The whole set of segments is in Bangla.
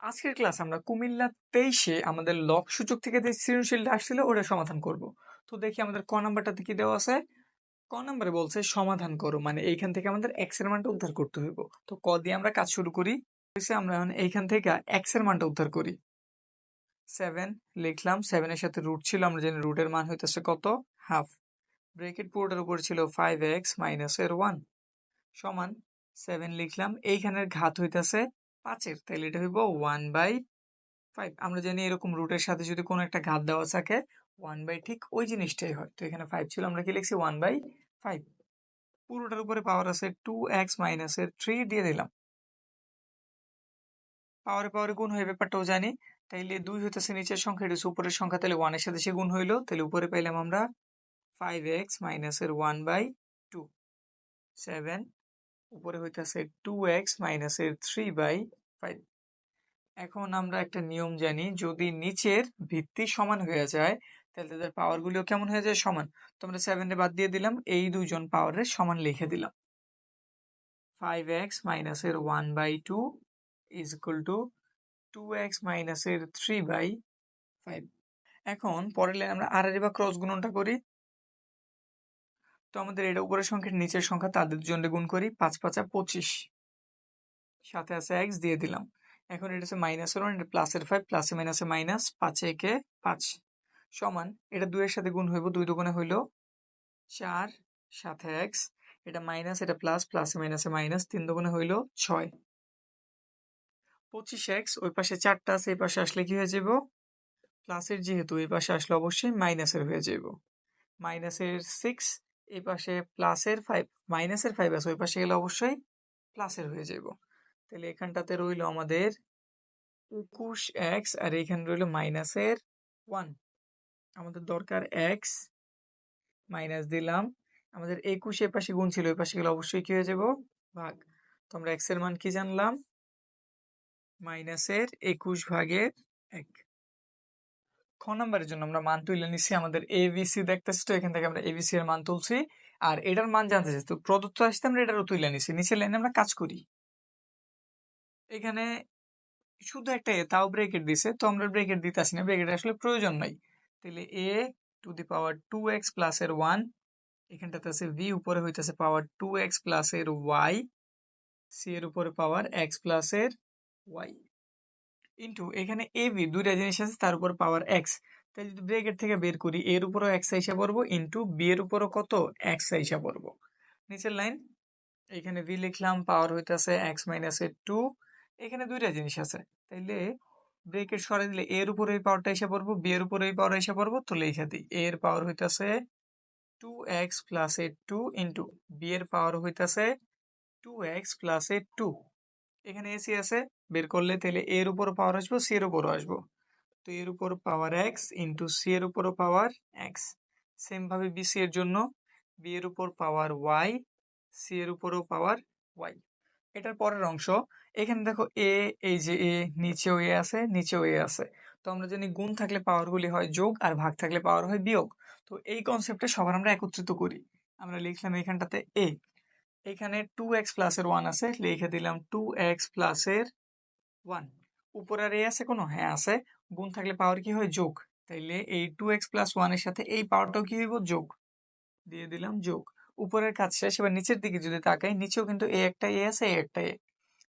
আজকের ক্লাস আমরা কুমিল্লা তেইশে আমাদের লক সূচক থেকে যে সৃজনশীলটা আসছিল, ওটা সমাধান করব। তো দেখি আমাদের ক নাম্বারটাতে কি দেওয়া আছে? ক নাম্বারে বলছে, সমাধান করো। মানে এইখান থেকে আমাদের এক্সের মানটা উদ্ধার করতে হইব। তো ক দিয়ে আমরা কাজ শুরু করি। আমরা এখন এইখান থেকে এক্সের মানটা উদ্ধার করি। সেভেন লিখলাম। সেভেনের সাথে রুট ছিল, আমরা জানি রুটের মান হইতেছে কত? হাফ ব্রেকেট পুরোটার উপর ছিল ফাইভ এক্স মাইনাস এর ওয়ান সমান সেভেন লিখলাম। এইখানের ঘাত হইতেছে পাঁচের, তাহলে এটা হইব ওয়ান বাই ফাইভ আমরা জানি এরকম রুটের সাথে যদি কোনো একটা ঘাত দেওয়া থাকে ওয়ান বাই ঠিক ওই জিনিসটাই হয়। তো এখানে ফাইভ ছিল, আমরা কি লিখছি? ওয়ান বাই ফাইভ পুরোটার উপরে পাওয়ার আছে টু এক্স মাইনাসের থ্রি দিয়ে দিলাম। পাওয়ারে পাওয়ারে গুণ হয়ে ব্যাপারটাও জানি। তাইলে দুই হইতেছে নিচের সংখ্যা, এটা উপরের সংখ্যা তাহলে ওয়ানের সাথে সে গুণ হইল তাহলে উপরে পাইলাম আমরা ফাইভ এক্স মাইনাসের ওয়ান বাই টু সেভেন উপরে হইতেছে টু এক্স মাইনাসের থ্রি বাই ফাইভ এখন আমরা একটা নিয়ম জানি, যদি নিচের ভিত্তি সমান হয়ে যায়, তাহলে তাদের পাওয়ারগুলিও কেমন হয়ে যায়? সমান। তো আমরা সেভেনে বাদ দিয়ে দিলাম, এই দুজন পাওয়ারের সমান লিখে দিলাম। ফাইভ এক্স মাইনাসের one by two is equal to two x মাইনাসের থ্রি বাই ফাইভ এখন পরের আমরা আর বা ক্রস গুণনটা করি। তো আমাদের এটা উপরের সংখ্যার নিচের সংখ্যা তাদের জন্য গুণ করি পাঁচ পাঁচা পঁচিশ। সাথে আছে এক্স দিয়ে দিলাম। এখন এটা হচ্ছে মাইনাসের ওয়ান এটা প্লাসের ফাইভ প্লাসে মাইনাসে মাইনাস পাঁচে একে পাঁচ। সমান, এটা দুইয়ের সাথে গুণ হইব, দুই দুগুণে হইল চার, সাথে এক্স এটা মাইনাস এটা প্লাস প্লাসে মাইনাসে মাইনাস তিন দুগুণে হইল ছয়। পঁচিশ এক্স ওই পাশে চারটা আছে, এই পাশে আসলে কি হয়ে যাব? প্লাসের যেহেতু, এই পাশে আসলে অবশ্যই মাইনাসের হয়ে যাব। মাইনাসের সিক্স এই পাশে প্লাসের ফাইভ মাইনাসের ফাইভ আছে, ওই পাশে গেলে অবশ্যই প্লাসের হয়ে যাব তাহলে এখানটাতে রইল আমাদের একুশ এক্স আর এখানে রইল মাইনাসের ওয়ান আমাদের দরকার এক্স মাইনাস দিলাম। আমাদের একুশ পাশে গুণ ছিল, ওই পাশে গেলে অবশ্যই কি হয়ে যাব ভাগ। তো আমরা এক্সের মান কি জানলাম? মাইনাসের একুশ ভাগের এক। খ নাম্বারের জন্য আমরা মান তুলে নিচ্ছি আমাদের এ সি দেখতেছি তো, এখান থেকে আমরা এবিসি এর মান তুলছি। আর এটার মান জানতে চাচ্ছি, তো প্রদত্ত আসতে আমরা এটারও তুলে নিচ্ছি নিচের লাইনে আমরা কাজ করি। এখানে শুধু একটা এ, তাও ব্রেকেট দিছে, তো আমরা ব্রেকেট দিতে আসি না ব্রেকেট আসলে প্রয়োজন নাই। তাহলে a to the power two x plus এর ওয়ান এখানটাতে আছে ভি উপরে হইতেছে পাওয়ার টু এক্স প্লাস এর ওয়াই সি এর উপরে পাওয়ার এক্স প্লাস এর ওয়াই ইন্টু এখানে এ বি দুইটা জিনিস আছে, তার উপর পাওয়ার এক্স তাই যদি ব্রেকেট থেকে বের করি, এর উপরও এক্স আইসা পড়ব ইন্টু বি এর উপরও কত? এক্স আইসা পড়ব। নিচের লাইন এখানে ভি লিখলাম পাওয়ার হইতেছে এক্স মাইনাসের টু এখানে দুইটা জিনিস আছে। তাইলে ব্রেকেট সরাই দিলে এর উপরে এই পাওয়ারটা এসে পড়ব বি এর উপরে এই পাওয়ার এসে পড়ব, তো লিখে দিই এর পাওয়ার হইতাছে two x plus a two into b এর পাওয়ার হইতাছে two x plus a two এখানে এসি আছে, বের করলে তাহলে এর উপর পাওয়ার আসব সি এর উপরও আসব। তো এর উপর পাওয়ার এক্স ইন্টু সি এর উপরও পাওয়ার এক্স সেম ভাবে বি সি এর জন্য বি এর উপর পাওয়ার ওয়াই সি এর উপরও পাওয়ার ওয়াই এটার পরের অংশ, এখানে দেখো এ এই যে এ নিচেও এ আছে, নিচেও এ আছে। তো আমরা জানি গুণ থাকলে পাওয়ারগুলি হয় যোগ আর ভাগ থাকলে পাওয়ার হয় বিয়োগ। তো এই কনসেপ্টটা সবার আমরা একত্রিত করি। আমরা লিখলাম এখানটাতে এ এখানে টু এক্স প্লাসের ওয়ান আছে, লিখে দিলাম টু এক্স প্লাসের ওয়ান উপরে আর এ আছে কোনো? হ্যাঁ আছে। গুণ থাকলে পাওয়ার কি হয়? যোগ। তাইলে এই টু এক্স প্লাস ওয়ানের সাথে এই পাওয়ারটাও কি হইব? যোগ। দিয়ে দিলাম যোগ। উপরের কাজ শেষ। এবার নিচের দিকে যদি তাকাই, নিচেও কিন্তু এ একটা এ আছে এ একটা এ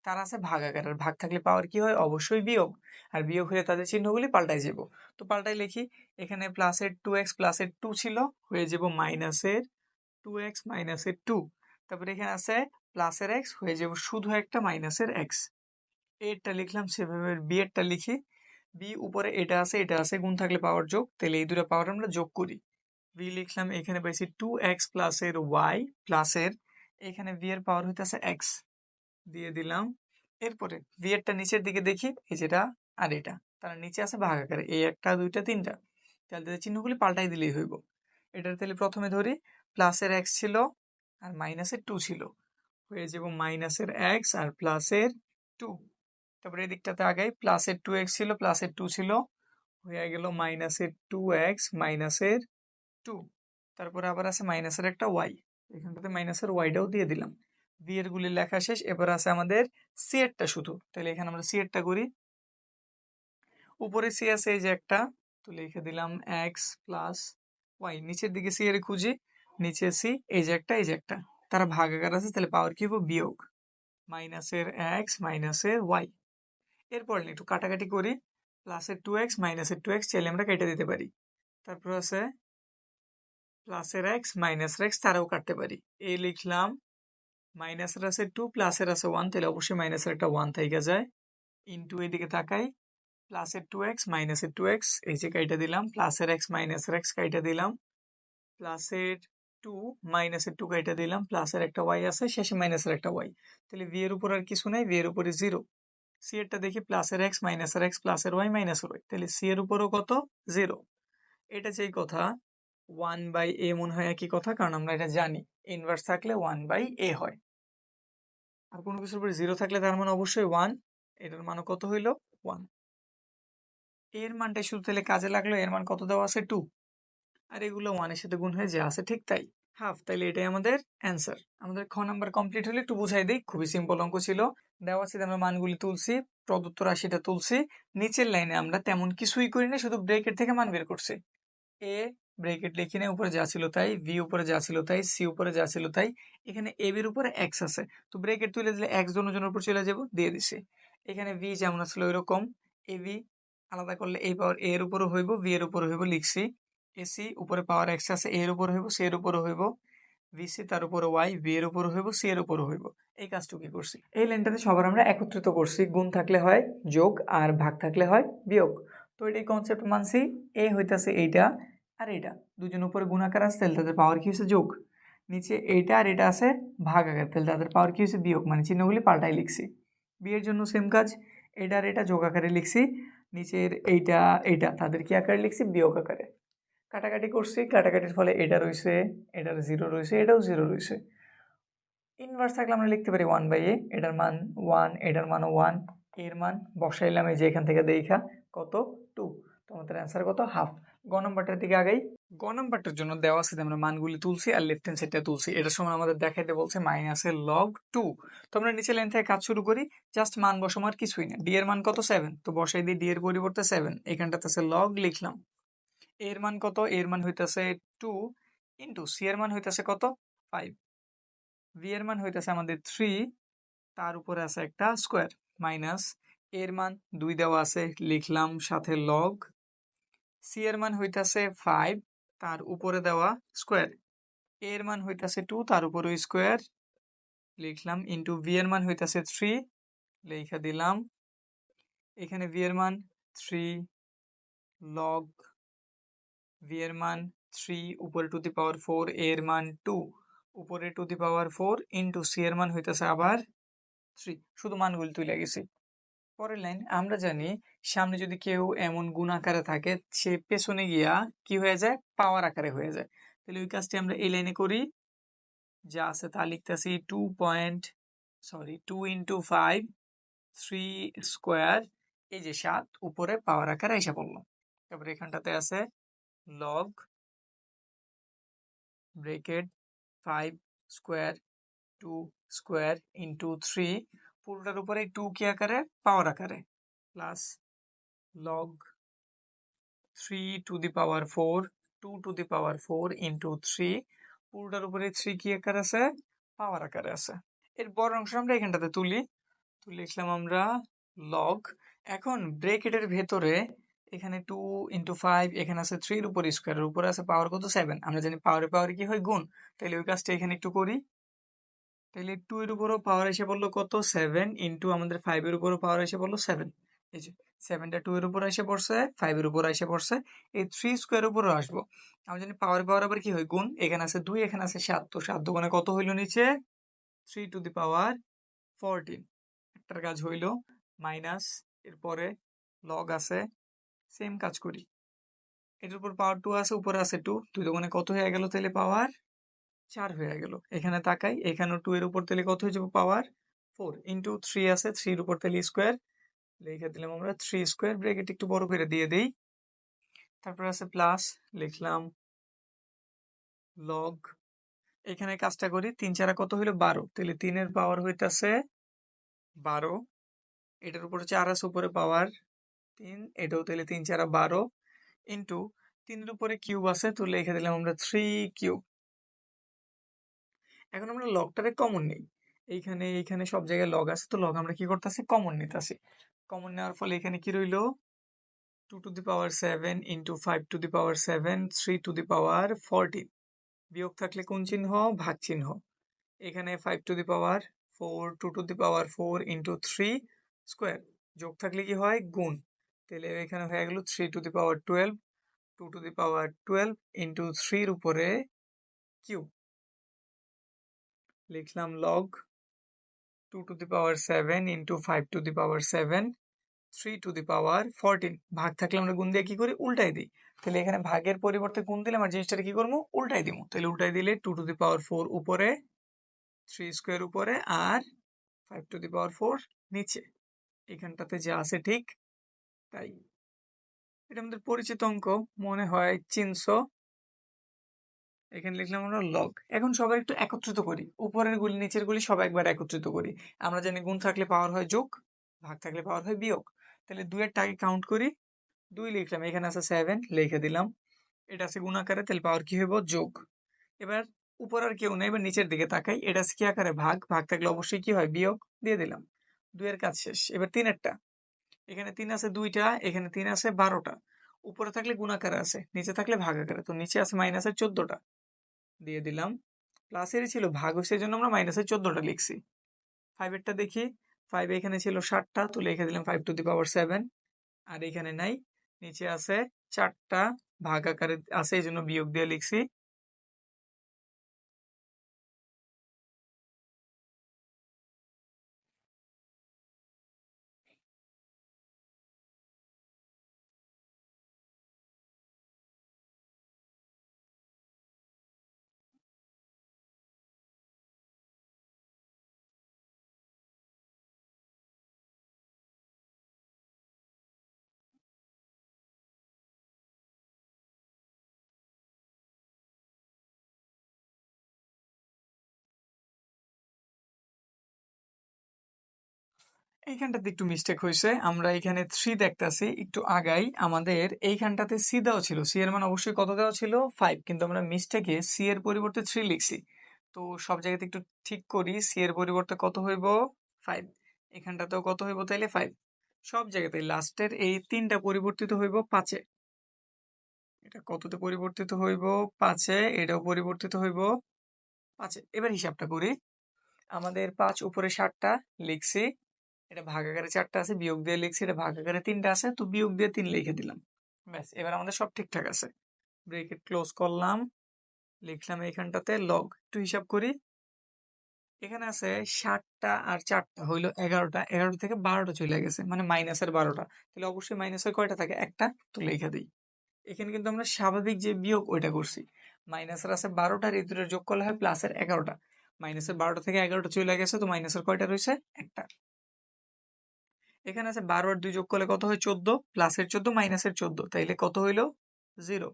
তার আছে ভাগাকার আর ভাগ থাকলে পাওয়ার কি হয়? অবশ্যই বিয়োগ। আর বিয়োগ হলে তাদের চিহ্নগুলি পাল্টাই যাব তো পাল্টাই লিখি, এখানে প্লাসের টু এক্স প্লাসের টু ছিল, হয়ে যাব মাইনাসের টু এক্স মাইনাসের টু তারপরে এখানে আছে প্লাসের এক্স হয়ে যাব শুধু একটা মাইনাসের এক্স এরটা লিখলাম সেভাবে বি এরটা লিখি। বি উপরে এটা আছে এটা আছে, গুণ থাকলে পাওয়ার যোগ। তাহলে এই দুটো পাওয়ার আমরা যোগ করি। বি লিখলাম, এখানে পাইছি টু এক্স প্লাসের ওয়াই প্লাসের এখানে ভি এর পাওয়ার হইতেছে এক্স দিয়ে দিলাম। এরপরে ভি এরটা নিচের দিকে দেখি, এই যেটা আর এটা। তার নিচে আছে ভাগ আকারে এই একটা, দুইটা, তিনটা। তাহলে চিহ্নগুলি পাল্টাই দিলেই হইব। এটার তাহলে প্রথমে ধরি প্লাসের এক্স ছিল আর মাইনাসের টু ছিল। হয়ে যাব মাইনাসের এক্স আর প্লাসের টু তারপরে এদিকটাতে আগে প্লাসের টু এক্স ছিল প্লাসের টু ছিল। হয়ে গেল মাইনাসের টু এক্স মাইনাসের টু তারপরে আবার আছে মাইনাসের একটা ওয়াই এখানটাতে মাইনাসের ওয়াইটাও দিয়ে দিলাম। ভি এর গুলি লেখা শেষ, এবার আছে আমাদের সি এরটা শুধু। তাহলে এখানে আমরা সি এরটা করি। উপরে সি আছে এই যে একটা, তো লিখে দিলাম এক্স প্লাস ওয়াই নিচের দিকে সি এর খুঁজি। নিচে সি, এই যে একটা, এই যে একটা। তারা ভাগাকার আছে, তাহলে পাওয়ার কি হবে বিয়োগ। মাইনাসের এক্স মাইনাসের ওয়াই এরপর একটু কাটাকাটি করি। প্লাসের টু এক্স মাইনাসের টু এক্স চাইলে আমরা কেটে দিতে পারি। তারপর আছে প্লাসের এক্স মাইনাসের এক্স তারাও কাটতে পারি। এ লিখলাম মাইনাসের আছে টু প্লাসের আছে ওয়ান তাহলে অবশ্যই মাইনাসের একটা ওয়ান থেকে যায়। ইন্টু এদিকে তাকাই প্লাসের টু এক্স মাইনাসের টু এক্স এই যে কাইটা দিলাম। প্লাসের এক্স মাইনাসের এক্স কাইটা দিলাম। প্লাসের টু মাইনাসের টু কাইটা দিলাম প্লাসের একটা ওয়াই আছে, শেষে মাইনাসের একটা ওয়াই তাহলে ভি এর উপর আর কিছু নাই ভি এর উপরে জিরো সি এরটা দেখি প্লাসের এক্স মাইনাসের এক্স প্লাসের ওয়াই মাইনাসের ওয়াই তাহলে সি এর উপরও কত? জিরো এটা যেই কথা ওয়ান বাই এ মনে হয় একই কথা, কারণ আমরা এটা জানি। ইনভার্স থাকলে ওয়ান বাই এ হয়। আর কোনো কিছুর উপরে জিরো থাকলে তার মানে অবশ্যই ওয়ান এটার মান কত হইল? ওয়ানের মানটাই শুধু তাহলে কাজে লাগল, এর মান কত দেওয়া আছে? টু আর এগুলো ওয়ানের সাথে গুণ হয়ে যে আছে ঠিক তাই। হাফ তাইলে এটাই আমাদের অ্যান্সার আমাদের খ নাম্বার কমপ্লিট হলে একটু বুঝাই দিই। খুবই সিম্পল অঙ্ক ছিল। দেওয়া আছে আমরা মানগুলি তুলছি, প্রদত্ত রাশিটা তুলছি। নিচের লাইনে আমরা তেমন কিছুই করি না শুধু ব্রেকেট থেকে মান বের করছি। এ ব্রেকেট লিখি না, উপরে যা ছিল তাই। ভি উপরে যা ছিল তাই। সি উপরে যা ছিল তাই। এখানে এ বির উপরে এক্স আছে। তো ব্রেকেট তুলে দিলে এক্স জনের উপর চলে যাব, দিয়ে দিছি। এখানে ভি যেমন ছিল ওইরকম। এ ভি আলাদা করলে এই পাওয়ার এ এর উপরে হইব ভি এর উপরে হইব লিখছি। এসি, উপরে পাওয়ার এক্স আছে এর উপরে হইব সি এর উপরে হইব, ভিসি তার উপরে ওয়াই, ভি এর উপরে হইব, সি এর উপরে হইব। এই কাজটুকু করছি? এই লাইনটাতে সবার আমরা একত্রিত করছি। গুণ থাকলে হয় যোগ আর ভাগ থাকলে হয় বিয়োগ। তো এটাই কনসেপ্ট মানছি। এ হইতাছে এইটা আর এটা দুজন উপরে গুণাকার আছে, তাহলে তাদের পাওয়ার কি হচ্ছে যোগ। নিচে এইটা আর এটা আছে ভাগ আকার, তাহলে তাদের পাওয়ার কি হচ্ছে বিয়োগ। মানে চিহ্নগুলি পাল্টাই লিখছি। বিয়ের জন্য সেম কাজ। এটা আর এটা যোগ আকারে লিখছি। নিচের এইটা এইটা, তাদের কি আকারে লিখছি? বিয়োগ আকারে। কাটাকাটি করছি, কাটাকাটির ফলে এটা রয়েছে এটার জিরো রয়েছে এটাও জিরো রয়েছে ইনভার্স থাকলে আমরা লিখতে পারি ওয়ান বাই এ এটার মান ওয়ান এটার মানও ওয়ানের মান বসাইলাম এই যে এখান থেকে দেখা কত টু তোমাদের অ্যান্সার কত হাফ গ নাম্বারটার দিকে আগেই। গ নাম্বারটার জন্য দেওয়া আছে আমরা মানগুলি তুলছি আর লেফট হ্যান্ড সাইডটা তুলছি। এটার সময় আমাদের দেখাইতে বলছে মাইনাসের লগ টু তো আমরা নিচে লাইন থেকে কাজ শুরু করি জাস্ট মান বসাম আর কিছুই না। ডি এর মান কত সেভেন তো বসাই দিই ডি এর পরিবর্তে সেভেন এখানটাতে আছে লগ লিখলাম। এর মান কত? এর মান হইতেছে টু ইন্টু সি এর মান হইতেছে কত? ফাইভ ভি এর মান হইতেছে আমাদের থ্রি তার উপরে আছে একটা স্কোয়ার মাইনাস এর মান দুই দেওয়া আছে, লিখলাম সাথে লগ সি এর মান হইতাছে ফাইভ তার উপরে দেওয়া স্কোয়ার এর মান হইতাছে টু তার উপরে স্কোয়ার লিখলাম ইন্টু ভি এর মান হইতাছে থ্রি লিখে দিলাম। এখানে ভি এর মান থ্রি লগ ভি এর মান থ্রি উপরে টু দি পাওয়ার ফোর এর মান টু উপরে to the power four into c এর মান হইতাছে আবার থ্রি শুধু মানগুলি তুলে গেছি। পরের লাইন আমরা জানি সামনে যদি কেউ এমন গুণ আকারে থাকে, সে পেছনে গিয়া কি হয়ে যায়? পাওয়ার আকারে হয়ে যায়। তাহলে ওই কাজটি আমরা এই লাইনে করি। যা আছে তা লিখতেছি two point sorry two into five three square এই যে সাত, উপরে পাওয়ার আকারে এসে পড়ল। তারপরে এখানটাতে আছে log bracket five square two square into three পুরোটার উপরে টু কি আকারে? পাওয়ার আকারে। Plus log three to the power four two to the power four into three পুরোটার উপরে থ্রি কি আকার আছে? পাওয়ার আকারে আছে। এর বড় অংশ আমরা এখানটাতে তুলি। তো লিখলাম আমরা লগ এখন ব্রেকেটের ভেতরে এখানে টু ইন্টু ফাইভ এখানে আছে থ্রির উপর স্কোয়ারের উপরে আছে পাওয়ার কত? সেভেন আমরা জানি পাওয়ারে পাওয়ারে কি হয়? গুণ। তাহলে ওই কাজটা এখানে একটু করি। তাহলে টু এর উপরও পাওয়ার এসে বলল কত? সেভেন ইন্টু আমাদের ফাইভের উপরও পাওয়ার এসে বলল সেভেন এই যে সেভেনটা টু এর উপর এসে পড়ছে ফাইভের উপর এসে পড়ছে, এই থ্রি স্কোয়ার উপরও আসব। আমরা জানি পাওয়ার পাওয়ার আবার কি হয়? গুণ। এখানে আছে দুই, এখানে আছে সাত। তো সাত দোকানে কত হইল নিচে? Three to the power fourteen একটার কাজ হইল মাইনাস এরপরে লগ আছে সেম কাজ করি। এটার উপর পাওয়ার টু আছে, উপরে আছে টু দুই দোকানে কত হয়ে গেল তাহলে পাওয়ার চার হয়ে গেল। এখানে তাকাই, এখানেও টু এর উপর তাহলে কত হয়ে যাবে পাওয়ার ফোর ইন্টু থ্রি আছে থ্রির উপর তাহলে স্কোয়ার লিখে দিলাম আমরা থ্রি স্কোয়ার ব্রেকেট একটু বড় করে দিয়ে দিই। তারপর আছে প্লাস লিখলাম লগ এখানে কাজটা করি, তিন চারা কত হইল? বারো। তাহলে তিনের পাওয়ার হইতাছে বারো। এটার উপরে চার আছে, উপরে পাওয়ার তিন, এটাও তাহলে তিন চারা বারো ইন্টু তিনের উপরে কিউব আছে, তো লিখে দিলাম আমরা থ্রি কিউব এখন আমরা লগটারে কমন নেই। এইখানে এইখানে সব জায়গায় লগ আছে, তো লগ আমরা কি করতেছি? কমন নিতেছি। কমন নেওয়ার ফলে এখানে কি রইল? Two to the power seven into five to the power seven three to the power fourteen বিয়োগ থাকলে কোন চিহ্ন? ভাগ চিহ্ন। এখানে five to the power four two to the power four into three square যোগ থাকলে কি হয়? গুণ। তাহলে এখানে হয়ে গেল three to the power twelve two to the power twelve into থ্রির উপরে কিউ লিখলাম log two to the power seven into five to the power seven three to the power fourteen ভাগ থাকলে আমরা গুণ দিয়ে কি করি? উল্টাই দিই। তাহলে এখানে ভাগের পরিবর্তে গুণ দিলে আমার জিনিসটা কি করব? উল্টাই দিব। তাহলে উল্টাই দিলে two to the power four উপরে থ্রি স্কোয়ার উপরে আর five to the power four নিচে। এখানটাতে যা আছে ঠিক তাই এটা আমাদের পরিচিত অঙ্ক, মনে হয় চিনশো এখানে লিখলাম আমরা লগ এখন সবাই একটু একত্রিত করি। উপরের গুলি, নিচের গুলি সবাই একবার একত্রিত করি। আমরা জানি গুণ থাকলে পাওয়ার হয় যোগ, ভাগ থাকলে পাওয়ার হয় বিয়োগ। তাহলে দুইয়ের টাকে কাউন্ট করি। দুই লিখলাম, এখানে আছে সেভেন লিখে দিলাম। এটা আছে গুণ আকারে, তাহলে পাওয়ার কি হইব? যোগ। এবার উপর আর কেউ নেই, এবার নিচের দিকে তাকাই। এটা আছে কি আকারে? ভাগ। ভাগ থাকলে অবশ্যই কি হয়? বিয়োগ। দিয়ে দিলাম। দুইয়ের কাজ শেষ। এবার তিনেরটা। এখানে তিন আছে দুইটা, এখানে তিন আছে বারোটা। উপরে থাকলে গুণাকারে আছে, নিচে থাকলে ভাগ আকারে তো নিচে আছে মাইনাসের চোদ্দটা। দিয়ে দিলাম। প্লাসেরই ছিল ভাগ হচ্ছে জন্য আমরা মাইনাসের চোদ্দটা লিখছি। ফাইভেরটা দেখি। ফাইভ এখানে ছিল ষাটটা তো লিখে দিলাম five to the power seven আর এখানে নাই। নিচে আছে চারটা ভাগ আকারে আছে এই জন্য বিয়োগ দিয়ে লিখছি। এইখানটাতে একটু মিস্টেক হয়েছে। আমরা এখানে থ্রি দেখতেছি, একটু আগাই। আমাদের এইখানটাতে সি দেওয়া ছিল। সি এর মান অবশ্যই কত দেওয়া ছিল? ফাইভ কিন্তু আমরা মিস্টেকে সি এর পরিবর্তে থ্রি লিখছি। তো সব জায়গাতে একটু ঠিক করি। সি এর পরিবর্তে কত হইব? ফাইভ এখানটাতেও কত হইব তাইলে ফাইভ সব জায়গাতে লাস্টের এই তিনটা পরিবর্তিত হইব পাঁচে। এটা কততে পরিবর্তিত হইব? পাঁচে। এটাও পরিবর্তিত হইব পাঁচে। এবার হিসাবটা করি। আমাদের পাঁচ উপরে ষাটটা লিখছি। এটা ভাগাকারে চারটা আছে, বিয়োগ দিয়ে লিখছি, এটা ভাগাকারে তিনটা আছে, তো বিয়োগ দিয়ে তিন লিখে দিলাম। ব্যাস, এবার আমাদের সব ঠিকঠাক আছে। ব্রেকেট ক্লোজ করলাম, লিখলাম এইখানটাতে লগ একটু হিসাব করি। এখানে আছে সাতটা আর চারটা হইল এগারোটা। এগারোটা থেকে বারোটা চলে গেছে মানে মাইনাসের বারোটা। তাহলে অবশ্যই মাইনাসের কয়টা থাকে? একটা, তো লিখে দিই। এখানে কিন্তু আমরা স্বাভাবিক যে বিয়োগ, ওইটা করছি। মাইনাসের আছে বারোটা এই দুটোর যোগ করলে হয় প্লাসের এগারোটা। মাইনাসের বারোটা থেকে এগারোটা চলে গেছে, তো মাইনাসের কয়টা রয়েছে? একটা। এখানে আছে বারো আর দুই যোগ করলে কত হয়? চোদ্দ। প্লাসের চোদ্দ মাইনাসের চোদ্দ। তাইলে কত হইল? জিরো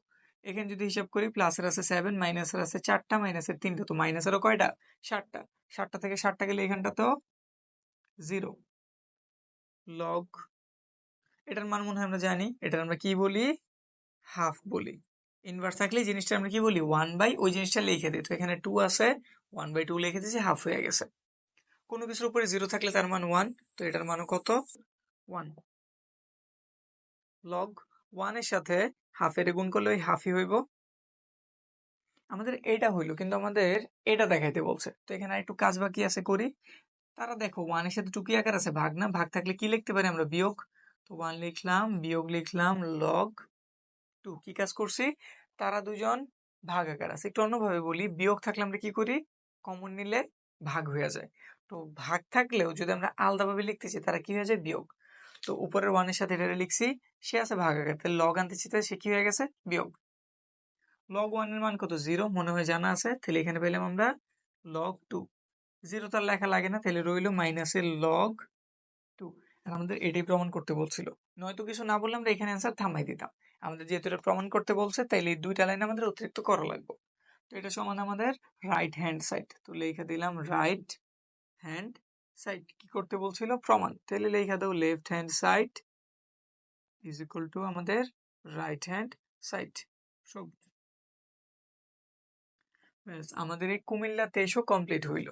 এখানে যদি হিসাব করি প্লাসের আছে সেভেন মাইনাসের আছে চারটা মাইনাসের তিনটা। তো মাইনাসেরও কয়টা? ষাটটা ষাটটা থেকে ষাটটা গেলে এখানটা তো জিরো লগ এটার মান মনে হয় আমরা জানি। এটার আমরা কি বলি? হাফ বলি। ইনভার্স থাকলে জিনিসটা আমরা কি বলি? ওয়ান বাই ওই জিনিসটা লিখে দিই। তো এখানে টু আছে ওয়ান বাই টু লিখে দিয়েছি হাফ হয়ে গেছে। কোনো কিছুর উপরে জিরো থাকলে তার মান ওয়ান তো এটার মানও কত? ওয়ান লগ ওয়ানের সাথে হাফের গুণ করলে ওই হাফই হইব। আমাদের এটা হইল, কিন্তু আমাদের এটা দেখাইতে বলছে। তো এখানে একটু কাজ বাকি আছে, করি। তারা দেখো ওয়ানের সাথে টুকি আকার আছে, ভাগ না, ভাগ থাকলে কি লিখতে পারি আমরা? বিয়োগ। তো ওয়ান লিখলাম, বিয়োগ লিখলাম লগ টু কি কাজ করছি? তারা দুজন ভাগ আকার আছে। একটু অন্যভাবে বলি, বিয়োগ থাকলে আমরা কি করি? কমন নিলে ভাগ হয়ে যায়। তো ভাগ থাকলেও যদি আমরা আলাদাভাবে লিখতেছি তারা কি হয়ে যায়? বিয়োগ। তো উপরের ওয়ানের সাথে এটা লিখছি, সে আছে ভাগ আকার তাহলে লগ আনতে চিতে সে কি হয়ে গেছে? বিয়োগ। লগ ওয়ানের মান কত? জিরো মনে হয় জানা আছে। তাহলে এখানে পেলাম আমরা লগ টু জিরো তার লেখা লাগে না, তাহলে রইল মাইনাসের লগ টু আমাদের এটাই প্রমাণ করতে বলছিল। নয়তো কিছু না বললে আমরা এখানে অ্যান্সার থামাই দিতাম। আমাদের যেহেতু এটা প্রমাণ করতে বলছে, তাইলে এই দুইটা লাইন আমাদের অতিরিক্ত করা লাগবে। তো এটা সমান আমাদের রাইট হ্যান্ড সাইড তো লিখে দিলাম রাইট হ্যান্ড সাইড কি করতে বলছিল? প্রমাণ। তাহলে লেখা দাও left hand side is equal to আমাদের রাইট হ্যান্ড সাইড সব আমাদের এই কুমিল্লা তেইশও কমপ্লিট হইল।